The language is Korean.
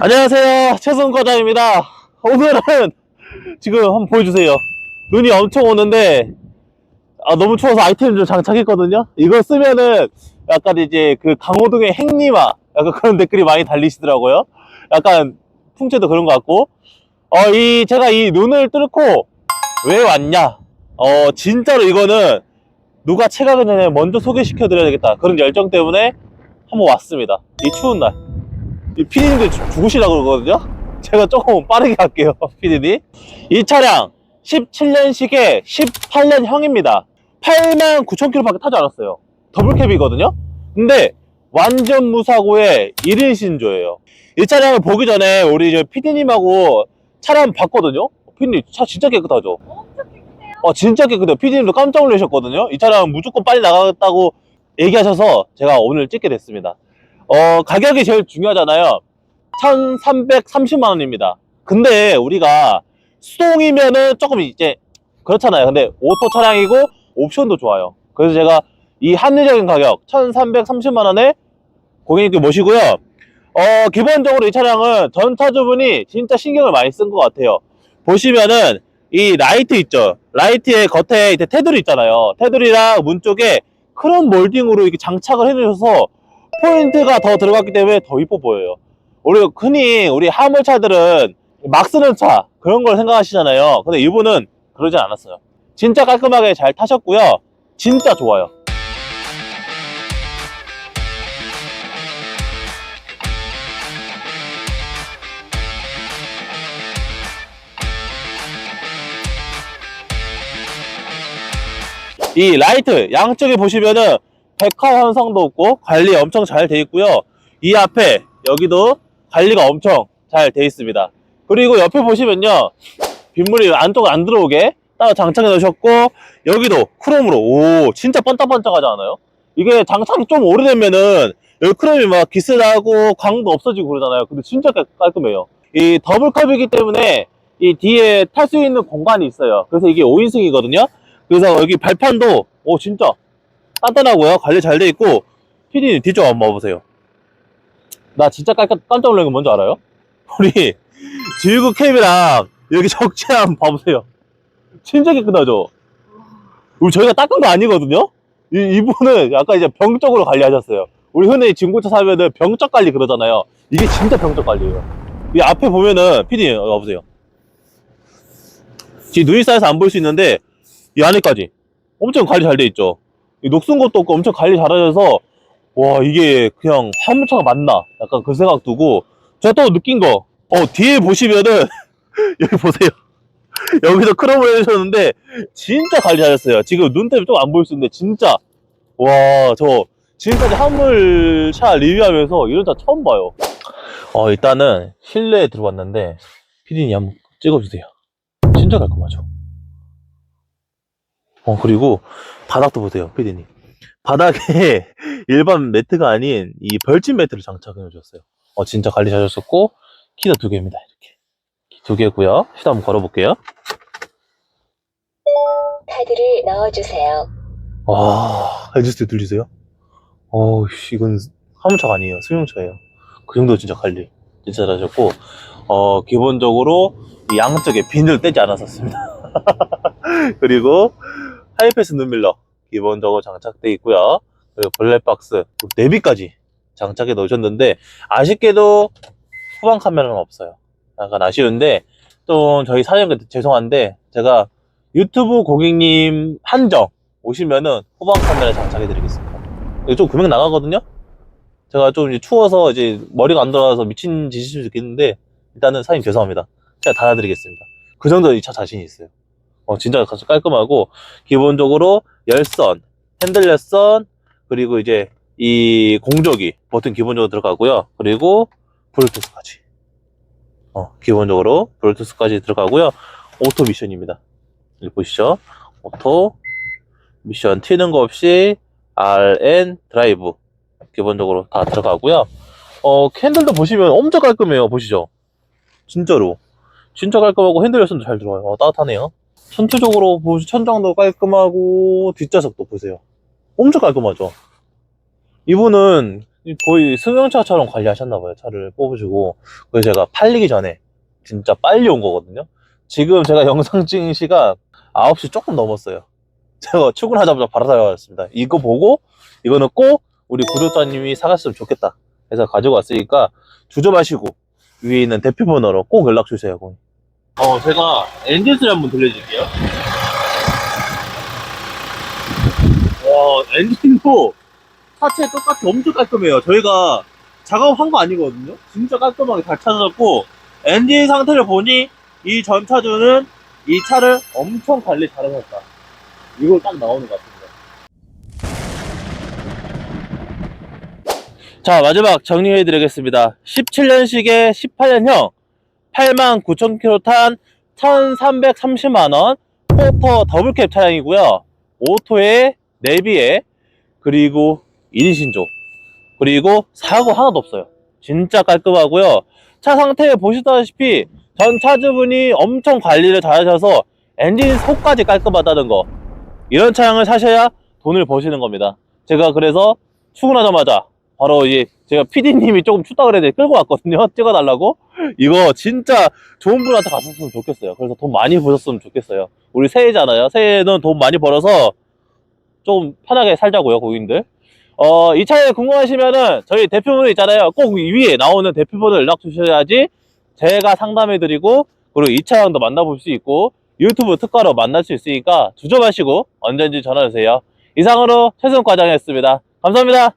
안녕하세요. 최승 과장입니다. 오늘은 지금 한번 보여주세요. 눈이 엄청 오는데 아, 너무 추워서 아이템 좀 장착했거든요. 이거 쓰면은 약간 이제 그 강호동의 행리마 약간 그런 댓글이 많이 달리시더라고요. 약간 풍채도 그런 것 같고 어, 이 제가 이 눈을 뚫고 왜 왔냐? 어, 진짜로 이거는 누가 체가기 전에 먼저 소개시켜 드려야 되겠다. 그런 열정 때문에 한번 왔습니다. 이 추운 날. 이 피디님들 죽- 죽으시라고 그러거든요? 제가 조금 빠르게 갈게요, 피디님. 이 차량 17년식의 18년형입니다. 8만 9천 킬로밖에 타지 않았어요. 더블캡이거든요? 근데 완전 무사고의 1인 신조예요. 이 차량을 보기 전에 우리 저 피디님하고 차량 봤거든요? 피디님 차 진짜 깨끗하죠? 어, 진짜 깨끗해요. 피디님도 깜짝 놀라셨거든요? 이 차량은 무조건 빨리 나가겠다고 얘기하셔서 제가 오늘 찍게 됐습니다. 어, 가격이 제일 중요하잖아요. 1330만 원입니다. 근데 우리가 수동이면은 조금 이제 그렇잖아요. 근데 오토 차량이고 옵션도 좋아요. 그래서 제가 이 합리적인 가격 1330만 원에 고객님께 모시고요. 어, 기본적으로 이 차량은 전차주분이 진짜 신경을 많이 쓴 것 같아요. 보시면은 이 라이트 있죠. 라이트의 겉에 이제 테두리 있잖아요. 테두리랑 문 쪽에 크롬 몰딩으로 이렇게 장착을 해주셔서 포인트가 더 들어갔기 때문에 더 이뻐 보여요. 우리 흔히 우리 화물차들은 막 쓰는 차 그런 걸 생각하시잖아요. 근데 이분은 그러지 않았어요. 진짜 깔끔하게 잘 타셨고요. 진짜 좋아요. 이 라이트 양쪽에 보시면은 백화 현상도 없고 관리 엄청 잘 돼 있고요. 이 앞에 여기도 관리가 엄청 잘 돼 있습니다. 그리고 옆에 보시면요. 빗물이 안쪽 안 들어오게 따로 장착해 놓으셨고 여기도 크롬으로 오 진짜 번딱번딱하지 않아요? 이게 장착이 좀 오래되면은 여기 크롬이 막 기스나고 광도 없어지고 그러잖아요. 근데 진짜 깔- 깔끔해요. 이 더블컵이기 때문에 이 뒤에 탈 수 있는 공간이 있어요. 그래서 이게 5인승이거든요. 그래서 여기 발판도 오 진짜 단단하고요. 관리 잘 돼 있고 피디님 뒤쪽 한번 봐보세요. 나 진짜 깜짝, 깜짝 놀란 건 뭔지 알아요? 우리 지우구 캡이랑 여기 적재 한번 봐보세요. 진짜 깨끗하죠? 우리 저희가 닦은 거 아니거든요? 이, 이분은 약간 이제 병적으로 관리하셨어요. 우리 흔히 중고차 사면은 병적 관리 그러잖아요. 이게 진짜 병적 관리예요. 이 앞에 보면은 피디님 와보세요. 지금 눈이 쌓여서 안 보일 수 있는데 이 안에까지 엄청 관리 잘 돼 있죠. 이 녹슨 것도 없고 엄청 관리 잘하셔서 와 이게 그냥 화물차가 맞나? 약간 그 생각 두고 제가 또 느낀 거 어 뒤에 보시면은 여기 보세요. 여기서 크롬을 해주셨는데 진짜 관리 잘했어요. 지금 눈 때문에 좀 안 보일 수 있는데 진짜. 와 저 지금까지 화물차 리뷰하면서 이런 차 처음 봐요. 어 일단은 실내에 들어왔는데 피디님 한번 찍어주세요. 진짜 깔끔하죠 어 그리고 바닥도 보세요 피디님 바닥에 일반 매트가 아닌 이 벌집 매트를 장착해 놓으셨어요. 어, 진짜 관리 잘하셨고, 키도 두 개입니다. 이렇게. 키두 개고요. 시도 한번 걸어볼게요. 카드를 넣어주세요. 와, 해주세요. 들리세요? 어우, 씨, 이건 화물차가 아니에요. 승용차예요. 그 정도 진짜 관리. 진짜 잘하셨고, 어, 기본적으로 이 양쪽에 비늘 떼지 않았었습니다. 그리고 하이패스 눈밀러 기본적으로 장착돼 있고요. 그리고 블랙박스, 내비까지 장착해 놓으셨는데, 아쉽게도 후방 카메라는 없어요. 약간 아쉬운데, 또 저희 사장님께 죄송한데, 제가 유튜브 고객님 한정 오시면은 후방 카메라 장착해 드리겠습니다. 좀 금액 나가거든요? 제가 좀 이제 추워서 이제 머리가 안 돌아와서 미친 짓일 수 있겠는데, 일단은 사장님 죄송합니다. 제가 달아드리겠습니다. 그 정도 이 차 자신이 있어요. 어, 진짜 깔끔하고, 기본적으로 열선, 핸들 열선, 그리고 이제 이 공조기 버튼 기본적으로 들어가고요. 그리고 블루투스까지. 어, 기본적으로 블루투스까지 들어가고요. 오토 미션입니다. 여기 보시죠. 오토 미션 튀는 거 없이 RN 드라이브 기본적으로 다 들어가고요. 어, 캔들도 보시면 엄청 깔끔해요. 보시죠. 진짜로. 진짜 깔끔하고 핸들 열선도 잘 들어와요. 어, 따뜻하네요. 전체적으로 천장도 깔끔하고 뒷좌석도 보세요. 엄청 깔끔하죠. 이분은 거의 승용차처럼 관리하셨나봐요. 차를 뽑으시고. 그래서 제가 팔리기 전에 진짜 빨리 온 거거든요. 지금 제가 영상 찍은 시간 9시 조금 넘었어요. 제가 출근하자마자 바로 달려왔습니다. 이거 보고 이거는 꼭 우리 구독자님이 사갔으면 좋겠다. 해서 가지고 왔으니까 주저 마시고 위에 있는 대표 번호로 꼭 연락 주세요. 고객님. 어, 제가 엔진 소리 한번 들려드릴게요. 와, 엔진도 차체 똑같이 엄청 깔끔해요. 저희가 작업한 거 아니거든요. 진짜 깔끔하게 잘 찾아졌고 엔진 상태를 보니 이 전차주는 이 차를 엄청 관리 잘하셨다. 이걸 딱 나오는 것 같습니다. 자, 마지막 정리해 드리겠습니다. 17년식의 18년형 89,000km 탄 1,330만원 포터 더블캡 차량이고요. 오토에 내비에 그리고 1인 신조 그리고 사고 하나도 없어요. 진짜 깔끔하고요. 차 상태 보시다시피 전 차주분이 엄청 관리를 잘하셔서 엔진 속까지 깔끔하다는 거 이런 차량을 사셔야 돈을 버시는 겁니다. 제가 그래서 출근하자마자 바로 이제 제가 PD님이 조금 춥다 그래서 끌고 왔거든요. 찍어달라고. 이거 진짜 좋은 분한테 갔었으면 좋겠어요. 그래서 돈 많이 버셨으면 좋겠어요. 우리 새해잖아요. 새해는 돈 많이 벌어서 좀 편하게 살자고요, 고객님들. 어, 이 차에 궁금하시면은 저희 대표분 있잖아요. 꼭 위에 나오는 대표분을 연락 주셔야지 제가 상담해드리고 그리고 이 차량도 만나볼 수 있고 유튜브 특가로 만날 수 있으니까 주저 마시고 언제든지 전화 주세요. 이상으로 최승 과장이었습니다. 감사합니다.